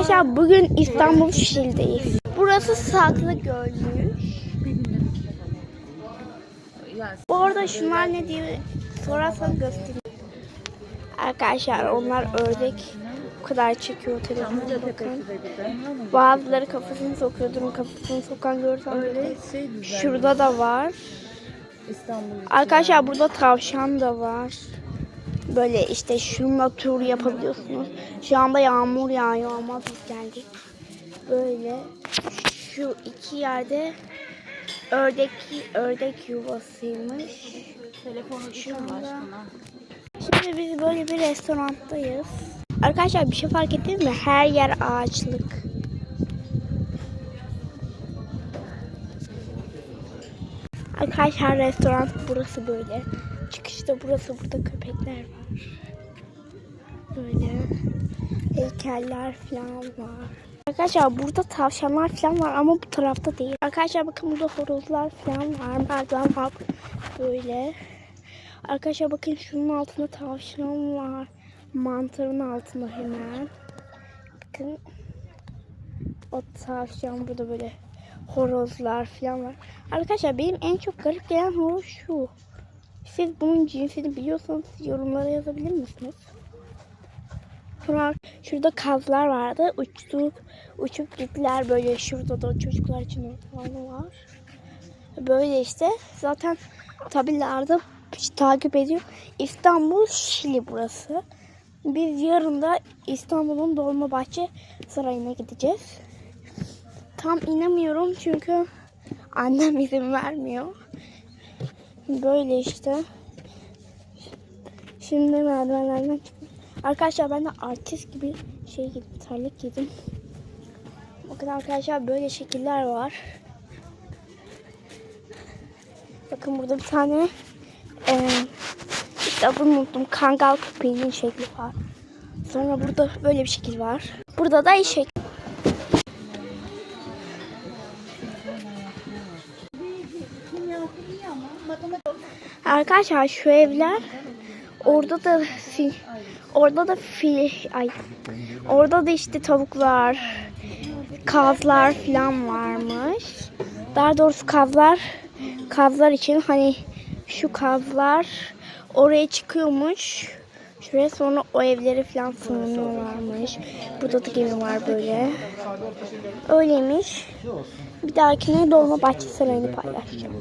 Arkadaşlar bugün İstanbul Şişli'deyiz. Burası Saklı Gölmüş. Bu arada şunlar ne diye sorarsanız göstereyim. Arkadaşlar onlar ördek. Bu kadar çekiyor telefonu bakın. Bazıları kafasını sokuyor. Durun kafasını sokan görsem şey. Şurada da var. Arkadaşlar burada tavşan da var. Böyle işte şununla tur yapabiliyorsunuz. Şu anda yağmur yağıyor ama biz geldik. Böyle şu iki yerde ördek ördek yuvasıymış. Telefonu Şu anda-. Şimdi biz böyle bir restoranttayız. Arkadaşlar bir şey fark ettiniz mi? Her yer ağaçlık. Arkadaşlar restoran burası böyle. Çıkışta burası burada köpekler var. Böyle heykeller falan var. Arkadaşlar burada tavşanlar falan var ama bu tarafta değil. Arkadaşlar bakın burada horozlar falan var. Merdiven var böyle. Arkadaşlar bakın şunun altında tavşan var. Mantarın altında hemen. Bakın o tavşan burada böyle horozlar falan var. Arkadaşlar benim en çok garip gelen horoz şu. Siz bunun cinsini biliyorsanız yorumlara yazabilir misiniz? Sonra şurada kazlar vardı. Uçtuk, uçup gittiler böyle şurada da çocuklar için falan var. Böyle işte zaten tabellarda takip ediyor. İstanbul Şili burası. Biz yarın da İstanbul'un Dolmabahçe Sarayı'na gideceğiz. Tam inemiyorum çünkü annem izin vermiyor. Böyle işte. Şimdi merdivenlerden. Arkadaşlar ben de artist gibi şey giydim, terlik giydim. Bakın arkadaşlar böyle şekiller var. Bakın burada bir tane e, işte unuttum. Kangal köpeğinin şekli var. Sonra burada böyle bir şekil var. Burada da eşek. Arkadaşlar şu evler orada da fil, orada da fil, ay orada da işte tavuklar, kazlar falan varmış. Daha doğrusu kazlar, kazlar için hani şu kazlar oraya çıkıyormuş. Şuraya sonra o evleri falan sığınıyorlarmış. Burada da gemi var böyle. Öyleymiş. Bir dahakine Dolma Bahçe Sarayı'nı paylaşacağım.